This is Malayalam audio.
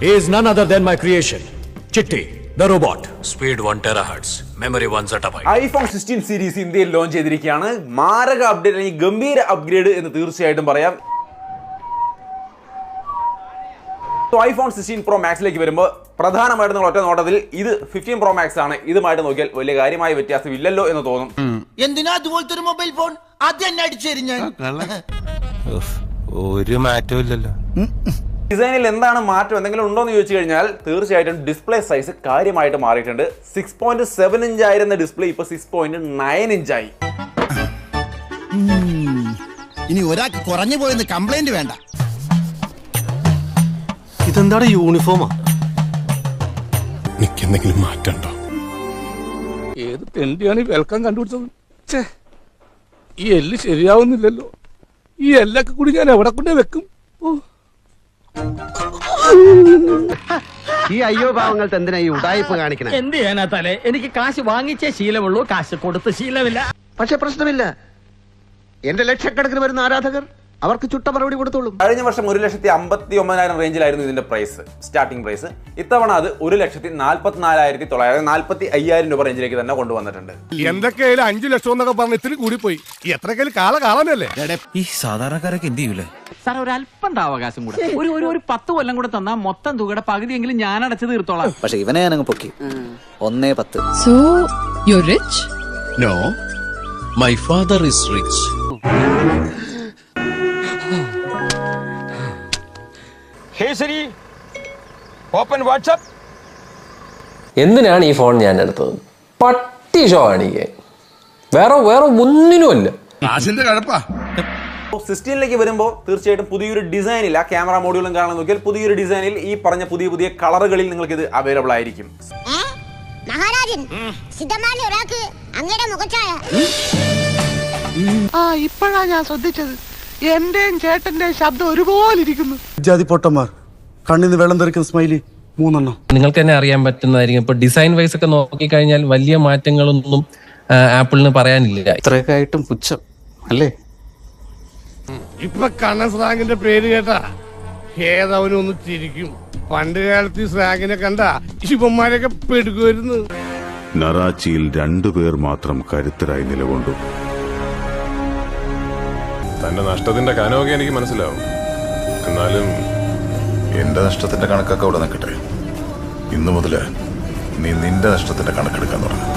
He is none other than my creation, Chitti, the robot. Speed 1 terahertz, memory 1 zettabyte. IPhone sixteen series ഇന്ത്യയിൽ ലോഞ്ച് ചെയ്തിരിക്കുകയാണ്. മാരക അപ്ഡേറ്റ് അല്ലെങ്കിൽ ഗംഭീര അപ്ഗ്രേഡ് എന്ന് തീർച്ചയായിട്ടും പറയാം. ഐഫോൺ സിക്സ്റ്റീൻ പ്രോ മാക്സിലേക്ക് വരുമ്പോൾ പ്രധാനമായിട്ടും നിങ്ങൾ ഒറ്റ നോട്ടത്തിൽ ഇത് ഫിഫ്റ്റീൻ പ്രോ മാക്സ് ആണ്. ഇതുമായിട്ട് നോക്കിയാൽ വലിയ കാര്യമായ വ്യത്യാസം ഇല്ലല്ലോ എന്ന് തോന്നും. എന്തിനാ അതുപോലത്തെ ഒരു മൊബൈൽ ഫോൺ അത് തന്നെ അടിച്ചു ഞാൻ. ഒരു മാറ്റവും ഇല്ലല്ലോ. ഡിസൈനിൽ എന്താണ് മാറ്റം എന്തെങ്കിലും ഉണ്ടോ എന്ന് ചോദിച്ചു കഴിഞ്ഞാൽ തീർച്ചയായിട്ടും ഡിസ്പ്ലേ സൈസ് കാര്യമായിട്ട് മാറിയിട്ടുണ്ട്. സിക്സ് പോയിന്റ് സെവൻ ഇഞ്ച് ആയിരുന്ന ഡിസ്പ്ലേ ഇപ്പൊ സിക്സ് പോയിന്റ് നയൻ ഇഞ്ചായി ഇനി ഒരാൾക്ക് കുറഞ്ഞു പോയെന്ന് കംപ്ലൈന്റ് വേണ്ട. ഇതെന്താണ് യൂണിഫോമാ എനിക്കെന്തെങ്കിലും മാറ്റണ്ടോ? ഏത് തെണ്ടിയാണ് ഈ വെൽക്കം കണ്ടുപിടിച്ചത്? ഛേ ഈ എല്ല് ശരിയാവുന്നില്ലല്ലോ. ഈ എല്ലൊക്കെ കൂടി ഞാൻ എവിടെ കൊണ്ടേ വെക്കും? ഓ. ഈ അയ്യോ പാവങ്ങൾക്ക് എന്തിനാ ഈ ഉടായ്പ കാണിക്കണേ? എന്ത് ചെയ്യാനാ തലേ? എനിക്ക് കാശ് വാങ്ങിച്ചേ ശീലമുള്ളൂ കാശ് കൊടുത്ത് ശീലമില്ല. പക്ഷെ പ്രശ്നമില്ല. എന്റെ ലക്ഷക്കണക്കിന് വരുന്ന ആരാധകർ അവർക്ക് ചുട്ട മറുപടി കൊടുത്തോളും. കഴിഞ്ഞ വർഷം ഒരു ലക്ഷത്തി അമ്പത്തി ഒമ്പതിനായിരം റേഞ്ചിലായിരുന്നു ഇതിന്റെ പ്രൈസ് സ്റ്റാർട്ടിംഗ് പ്രൈസ് ഇത്തവണ അത് ഒരു ലക്ഷത്തി നാല്പത്തിനാലായിരത്തി തൊള്ളായിരത്തി നാല്പത്തി അയ്യായിരം രൂപ റേഞ്ചിലേക്ക് തന്നെ കൊണ്ടുവന്നിട്ടുണ്ട്. എന്തൊക്കെയായാലും അഞ്ചു ലക്ഷം എന്നൊക്കെ പറഞ്ഞ് ഇത്തിരി കൂടി പോയി എത്രക്കാലും കാള കാണാനല്ലേ ഈ സാധാരണക്കാരൊക്കെ എന്ത് ചെയ്യൂലേ? സാർ ഒരു അല്പം അവകാശം കൂടെ. ഒരു ഒരു ഒരു പത്ത് കൊല്ലം കൂടെ തന്നാൽ മൊത്തം തുകയുടെ പകുതിയെങ്കിലും ഞാൻ അടച്ചു തീർത്തോളാം. പക്ഷെ ഇവനെ ഞാനങ്ങ് പൊക്കി. ഒന്നേ പത്ത്. So you rich no my father is rich എന്തിനാണ് ഈ ഫോൺ ഞാൻ എടുത്തത്? പട്ടി ഷോ കാണിക്കാൻ വേറെ വേറെ ഒന്നിനുമല്ല. കാശിന്റെ കഴപ്പാ സിക്സ്റ്റീനിലേക്ക് വരുമ്പോൾ തീർച്ചയായിട്ടും പുതിയൊരു ഡിസൈനിൽ ആ ക്യാമറ മോഡ്യൂളും കാണാൻ നോക്കിയാൽ പുതിയൊരു ഡിസൈനിൽ ഈ പറഞ്ഞ പുതിയ പുതിയ കളറുകളിൽ നിങ്ങൾക്ക് ഇത് അവൈലബിൾ ആയിരിക്കും മഹാരാജൻ ഒരാൾക്ക് അങ്ങയുടെ മുഖച്ചായ. ആ ഇപ്പോഴാ ഞാൻ ശ്രദ്ധിച്ചത്. എന്റെയും ചേട്ടന്റെ ശബ്ദം ഒരുപോലെ ഇരിക്കുന്നു ജാതി പൊട്ടന്മാർ കണ്ണിന്ന് വെള്ളം തെറിക്കുന്ന സ്മൈലി മൂന്നെണ്ണം. നിങ്ങൾക്ക് തന്നെ അറിയാൻ പറ്റുന്നതായിരിക്കും. ഇപ്പൊ ഡിസൈൻ വൈസ് ഒക്കെ നോക്കി കഴിഞ്ഞാൽ വലിയ മാറ്റങ്ങളൊന്നും ആപ്പിളിന് പറയാനില്ല. ഇത്രയൊക്കെ ആയിട്ടും പുച്ഛം അല്ലേ? ഇപ്പൊ കണ്ണൻ സ്രാഗിന്റെ പേര് കേട്ടാ. ഏതവനും ഒന്ന് ചിരിക്കും. പണ്ട് കാലത്ത് ഈ സ്രാഗിനെ കണ്ട ശിവന്മാരൊക്കെ പെടുക്കുമായിരുന്നു. നറാച്ചിയിൽ രണ്ടുപേർ മാത്രം കരുത്തരായി നിലകൊണ്ടു. തന്റെ നഷ്ടത്തിന്റെ കനമൊക്കെ എനിക്ക് മനസ്സിലാവും. എന്നാലും എന്റെ നഷ്ടത്തിന്റെ കണക്കൊക്കെ അവിടെ നിൽക്കട്ടെ ഇന്നു മുതൽ നീ നിന്റെ നഷ്ടത്തിന്റെ കണക്കെടുക്കാൻ തുടങ്ങും.